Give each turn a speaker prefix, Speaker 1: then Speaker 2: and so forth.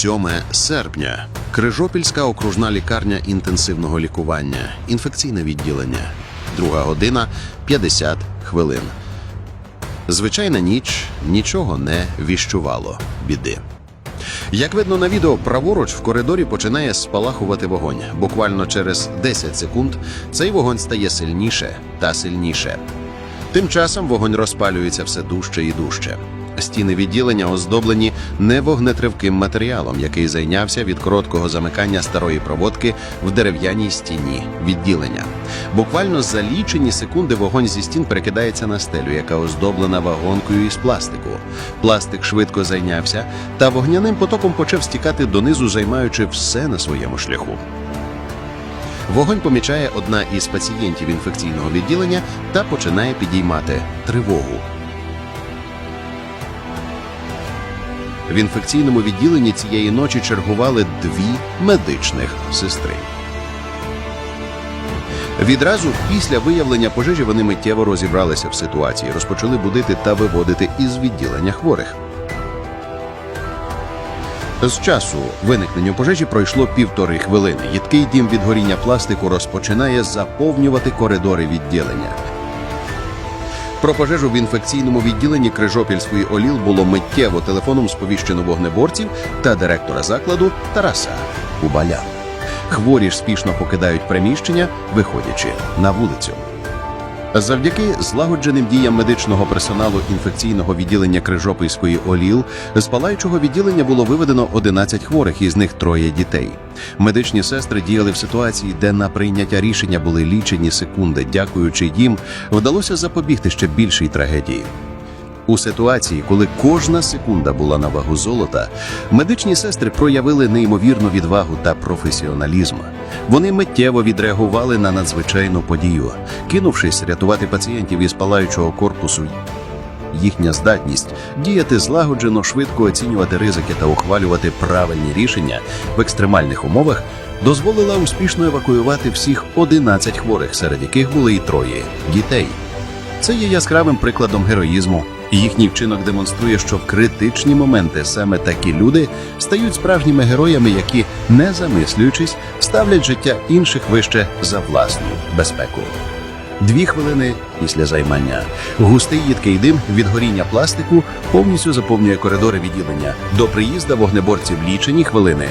Speaker 1: 7 серпня. Крижопільська окружна лікарня інтенсивного лікування, інфекційне відділення. Друга година 50 хвилин. Звичайна ніч нічого не віщувало біди. Як видно на відео, праворуч в коридорі починає спалахувати вогонь. Буквально через 10 секунд цей вогонь стає сильніше та сильніше. Тим часом вогонь розпалюється все дужче і дужче. Стіни відділення оздоблені невогнетривким матеріалом, який зайнявся від короткого замикання старої проводки в дерев'яній стіні відділення. Буквально за лічені секунди вогонь зі стін перекидається на стелю, яка оздоблена вагонкою із пластику. Пластик швидко зайнявся, та вогняним потоком почав стікати донизу, займаючи все на своєму шляху. Вогонь помічає одна із пацієнтів інфекційного відділення та починає підіймати тривогу. В інфекційному відділенні цієї ночі чергували дві медичних сестри. Відразу після виявлення пожежі вони миттєво розібралися в ситуації, розпочали будити та виводити із відділення хворих. З часу виникнення пожежі пройшло півтори хвилини. Їдкий дім від горіння пластику розпочинає заповнювати коридори відділення. Про пожежу в інфекційному відділенні Крижопільської ОЛІЛ було миттєво телефоном сповіщено вогнеборців та директора закладу Тараса Кубаля. Хворі ж спішно покидають приміщення, виходячи на вулицю. Завдяки злагодженим діям медичного персоналу інфекційного відділення Крижопільської ОЛІЛ з палаючого відділення було виведено 11 хворих, із них троє дітей. Медичні сестри діяли в ситуації, де на прийняття рішення були лічені секунди. Дякуючи їм, вдалося запобігти ще більшій трагедії. У ситуації, коли кожна секунда була на вагу золота, медичні сестри проявили неймовірну відвагу та професіоналізм. Вони миттєво відреагували на надзвичайну подію, кинувшись рятувати пацієнтів із палаючого корпусу. Їхня здатність діяти злагоджено, швидко оцінювати ризики та ухвалювати правильні рішення в екстремальних умовах дозволила успішно евакуювати всіх 11 хворих, серед яких були і троє дітей. Це є яскравим прикладом героїзму. Їхній вчинок демонструє, що в критичні моменти саме такі люди стають справжніми героями, які, не замислюючись, ставлять життя інших вище за власну безпеку. Дві хвилини після займання густий їдкий дим від горіння пластику повністю заповнює коридори відділення. До приїзда вогнеборців лічені хвилини.